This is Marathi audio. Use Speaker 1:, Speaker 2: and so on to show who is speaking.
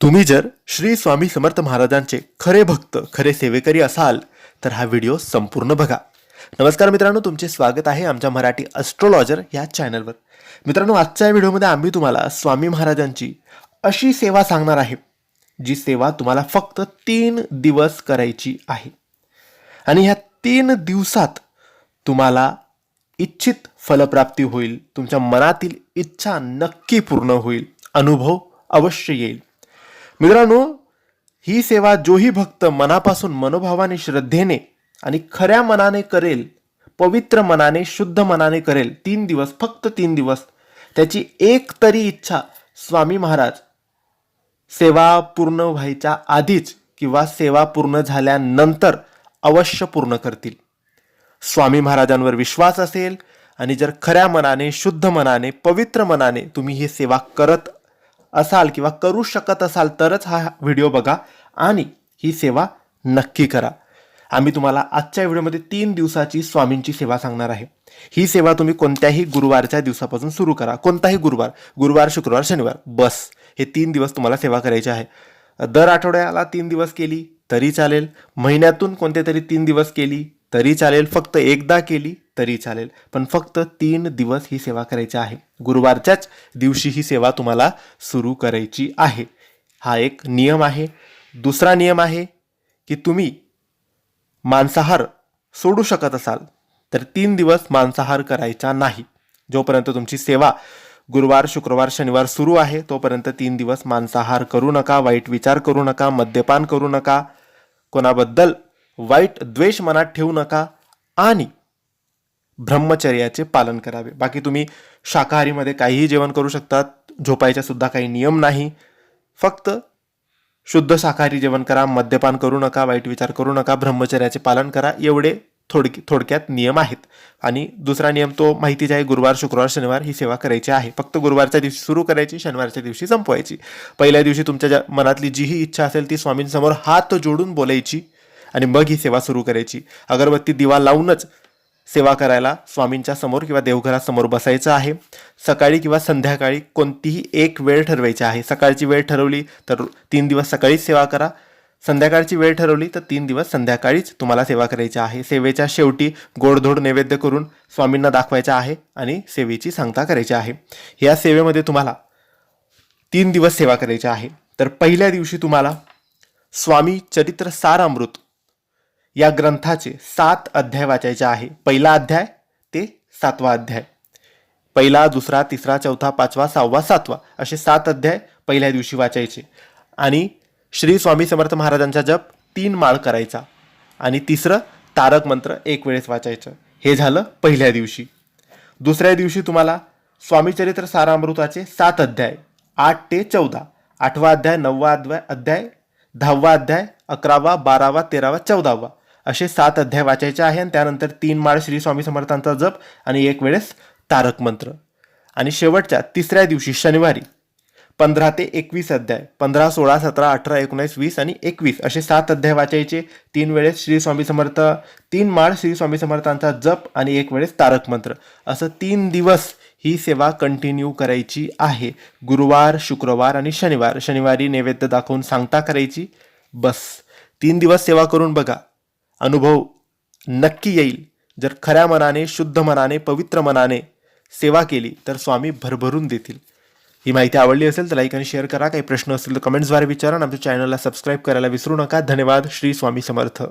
Speaker 1: तुम्ही जर श्री स्वामी समर्थ महाराजांचे खरे भक्त खरे सेवेकरी असाल तर हा व्हिडिओ संपूर्ण बघा. नमस्कार मित्रांनो तुमचे स्वागत आहे आमच्या मराठी अस्ट्रोलॉजर या चॅनलवर मित्रांनो आजच्या या व्हिडिओमध्ये आम्ही तुम्हाला स्वामी महाराजांची अशी सेवा सांगणार आहे जी सेवा तुम्हाला फक्त तीन दिवस करायची आहे. आणि ह्या तीन दिवसात तुम्हाला इच्छित फलप्राप्ती होईल तुमच्या मनातील इच्छा नक्की पूर्ण होईल अनुभव अवश्य येईल. मित्रांनो ही सेवा जोही भक्त मनापासून मनोभावाने श्रद्धेने आणि खऱ्या मनाने करेल पवित्र मनाने शुद्ध मनाने करेल तीन दिवस फक्त तीन दिवस त्याची एक तरी इच्छा स्वामी महाराज सेवा पूर्ण व्हायच्या आधीच किंवा सेवा पूर्ण झाल्यानंतर अवश्य पूर्ण करतील. स्वामी महाराजांवर विश्वास असेल आणि जर खऱ्या मनाने शुद्ध मनाने पवित्र मनाने तुम्ही ही सेवा करत असाल किंवा करू शकत असाल तरच हा व्हिडिओ बघा आणि ही सेवा नक्की करा. आम्ही तुम्हाला आजच्या व्हिडिओमध्ये तीन दिवसाची स्वामींची सेवा सांगणार आहे. ही सेवा तुम्ही कोणत्याही गुरुवारच्या दिवसापासून सुरू करा. कोणताही गुरुवार गुरुवार शुक्रवार शनिवार बस हे तीन दिवस तुम्हाला सेवा करायची आहे. दर आठवड्याला तीन दिवस केली तरी चालेल. महिन्यातून कोणते तरी तीन दिवस केली तरी चालेल फक्त एकदा केली तरी चालेल. पण फक्त तीन दिवस ही सेवा करायची आहे. गुरुवारच्याच दिवशी ही सेवा तुम्हाला सुरू करायची आहे. हा एक नियम आहे. दुसरा नियम आहे की तुम्ही मांसाहार सोडू शकत असाल तर तीन दिवस मांसाहार करायचा नाही. जोपर्यंत तुमची सेवा गुरुवार शुक्रवार शनिवार सुरू आहे तोपर्यंत तीन दिवस मांसाहार करू नका वाईट विचार करू नका मद्यपान करू नका. कोणाबद्दल वाईट द्वेष मनात ठेवू नका आणि ब्रह्मचर्याचे पालन करावे. बाकी तुम्ही शाकाहारीमध्ये काहीही जेवण करू शकतात. झोपायचा सुद्धा काही नियम नाही. फक्त शुद्ध शाकाहारी जेवण करा मद्यपान करू नका वाईट विचार करू नका ब्रह्मचर्याचे पालन करा एवढे थोडकी थोडक्यात नियम आहेत. आणि दुसरा नियम तो माहितीच आहे गुरुवार शुक्रवार शनिवार ही सेवा करायची आहे. फक्त गुरुवारच्या दिवशी सुरू करायची शनिवारच्या दिवशी संपवायची. पहिल्या दिवशी तुमच्या ज्या मनातली जीही इच्छा असेल ती स्वामींसमोर हात जोडून बोलायची. आणि मग ही सेवा सुरू करायची. अगरबत्ती दिवा लावूनच सेवा करायला स्वामींच्या समोर किंवा देवघरासमोर बसायचं आहे. सकाळी किंवा संध्याकाळी कोणतीही एक वेळ ठरवायची आहे. सकाळची वेळ ठरवली तर तीन दिवस सकाळीच सेवा करा. संध्याकाळची वेळ ठरवली तर तीन दिवस संध्याकाळीच तुम्हाला सेवा करायची आहे. सेवेच्या शेवटी गोडधोड नैवेद्य करून स्वामींना दाखवायचा आहे आणि सेवेची सांगता करायची आहे. या सेवेमध्ये तुम्हाला तीन दिवस सेवा करायची आहे. तर पहिल्या दिवशी तुम्हाला स्वामी चरित्र सार अमृत या ग्रंथाचे सात अध्याय वाचायचे आहे. पहिला अध्याय ते सातवा अध्याय. पहिला दुसरा तिसरा चौथा पाचवा सहावा सातवा असे सात अध्याय पहिल्या दिवशी वाचायचे. आणि श्री स्वामी समर्थ महाराजांचा जप तीन माळ करायचा आणि तिसरं तारक मंत्र एक वेळेस वाचायचं. हे झालं पहिल्या दिवशी. दुसऱ्या दिवशी तुम्हाला स्वामीचरित्र सारामृताचे सात अध्याय आठ ते चौदा आठवा अध्याय नववा अध्याय अध्याय दहावा अध्याय अकरावा बारावा तेरावा चौदावा असे सात अध्याय वाचायचे आहे आणि त्यानंतर तीन माळ श्री स्वामी समर्थांचा जप आणि एक वेळेस तारक मंत्र. आणि शेवटच्या तिसऱ्या दिवशी शनिवारी पंधरा ते एकवीस अध्याय पंधरा सोळा सतरा अठरा एकोणीस वीस आणि एकवीस असे सात अध्याय वाचायचे. तीन वेळेस श्री स्वामी समर्थ तीन माळ श्री स्वामी समर्थांचा जप आणि एक वेळेस तारक मंत्र. असं तीन दिवस ही सेवा कंटिन्यू करायची आहे. गुरुवार शुक्रवार आणि शनिवार. शनिवारी नैवेद्य दाखवून सांगता करायची. बस. तीन दिवस सेवा करून बघा. अनुभव नक्की येईल. जर खऱ्या मनाने शुद्ध मनाने पवित्र मनाने सेवा केली तर स्वामी भरभरून देतील. ही माहिती आवडली असेल तर लाईक आणि शेअर करा. काही प्रश्न असतील तर कमेंट्सद्वारे विचारा आमच्या चॅनलला सबस्क्राईब करायला विसरू नका. धन्यवाद. श्री स्वामी समर्थ.